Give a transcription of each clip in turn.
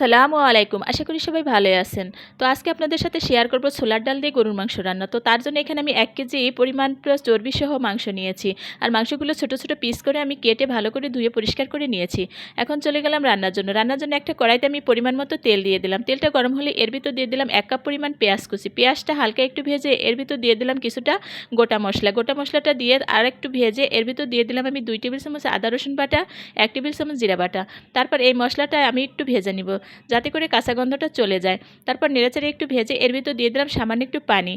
সালামু আলাইকুম। আশা করি সবাই ভালোই আছেন। তো আজকে আপনাদের সাথে শেয়ার করব ছোলার ডাল দিয়ে গরুর মাংস রান্না। তো তার জন্য এখানে আমি এক কেজি পরিমাণ প্লাস চর্বি সহ মাংস নিয়েছি। আর মাংসগুলো ছোট ছোট পিস করে আমি কেটে ভালো করে ধুয়ে পরিষ্কার করে নিয়েছি। এখন চলে গেলাম রান্নার জন্য। রান্নার জন্য একটা কড়াইতে আমি পরিমাণ মতো তেল দিয়ে দিলাম। তেলটা গরম হলে এর ভিতর দিয়ে দিলাম এক কাপ পরিমাণ পেঁয়াজ কুচি। পেঁয়াজটা হালকা একটু ভেজে এর ভিতর দিয়ে দিলাম কিছুটা গোটা মশলা। গোটা মশলাটা দিয়ে আর একটু ভেজে এর ভিতর দিয়ে দিলাম আমি দুই টেবিল চামচ আদা রসুন বাটা, এক টেবিল চামচ জিরা বাটা। তারপর এই মশলাটা আমি একটু ভেজে নিব। যাতে করে কাঁচা গন্ধটা চলে যায়। তারপর নেড়েচেড়ে একটু ভেজে এর ভিতর দিয়ে দিলাম সামান্য একটু পানি।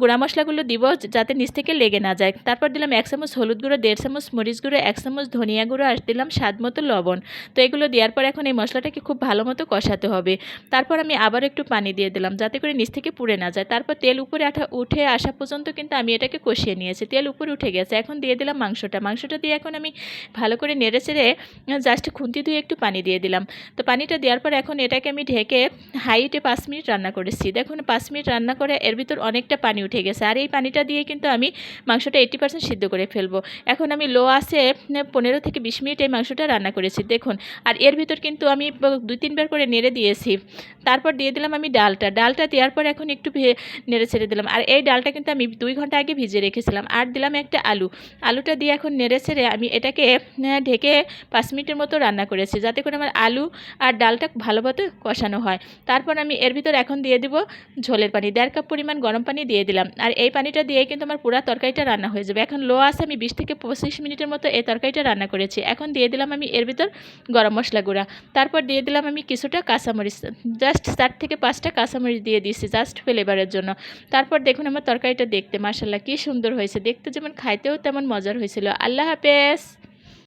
গুঁড়া মশলাগুলো দিব যাতে নিচ থেকে লেগে না যায়। তারপর দিলাম এক চামচ হলুদ গুঁড়ো, দেড় চামচ মরিচ গুঁড়ো, এক চামচ ধনিয়া গুঁড়ো আর দিলাম স্বাদ মতো লবণ। তো এগুলো দেওয়ার পর এখন এই মশলাটাকে খুব ভালো মতো কষাতে হবে। তারপর আমি আবার একটু পানি দিয়ে দিলাম যাতে করে নিচ থেকে পুড়ে না যায়। তারপর তেল উপরে আঠা, উঠে আসা পর্যন্ত কিন্তু আমি এটাকে কষিয়ে নিয়েছি। তেল উপরে উঠে গেছে। এখন দিয়ে দিলাম মাংসটা। মাংসটা দিয়ে এখন আমি ভালো করে নেড়ে চেড়ে জাস্ট খুন্তি ধুয়ে একটু পানি দিয়ে দিলাম। তো পানিটা দেওয়ার পর এখন এটাকে আমি ঢেকে হাইটে পাঁচ মিনিট রান্না করেছি। দেখুন, পাঁচ মিনিট রান্না করে এর ভিতর অনেকটা পানি উঠে গেছে। আর এই পানিটা দিয়ে কিন্তু আমি মাংসটা এইটি পার্সেন্ট সিদ্ধ করে ফেলব। এখন আমি লো আসে পনেরো থেকে বিশ মিনিট এই মাংসটা রান্না করেছি। দেখুন, আর এর ভিতর কিন্তু আমি দুই তিনবার করে নেড়ে দিয়েছি। তারপর দিয়ে দিলাম আমি ডালটা। ডালটা দেওয়ার পর এখন একটু নেড়ে ছেড়ে দিলাম। আর এই ডালটা কিন্তু আমি দুই ঘণ্টা আগে ভিজে রেখেছিলাম। আর দিলাম একটা আলু। আলুটা দিয়ে এখন নেড়ে ছেড়ে আমি এটাকে ঢেকে পাঁচ মিনিটের মতো রান্না করেছি। যাতে করে আমার আলু আর ডালটা ভালোমতো কষানো হয়। তারপর আমি এর ভিতর এখন দিয়ে দিব ঝোলের পানি। দেড় কাপ পরিমাণ গরম পানি দিয়ে দিলাম। আর এই পানিটা দিয়ে কিন্তু আমার পুরো তরকারিটা রান্না হয়ে যাবে। এখন লো আছে আমি বিশ থেকে পঁচিশ মিনিটের মতো এই তরকারিটা রান্না করেছি। এখন দিয়ে দিলাম আমি এর ভিতর গরম মশলা গুঁড়া। তারপর দিয়ে দিলাম আমি কিছুটা কাঁচামরিচ। জাস্ট চার থেকে পাঁচটা কাঁচামরিচ দিয়ে দিয়েছি জাস্ট ফ্লেভারের জন্য। তারপর দেখুন আমার তরকারিটা দেখতে মাসাল্লাহ কী সুন্দর হয়েছে। দেখতে যেমন খাইতেও তেমন মজার হয়েছিল। আল্লাহ হাফেজ!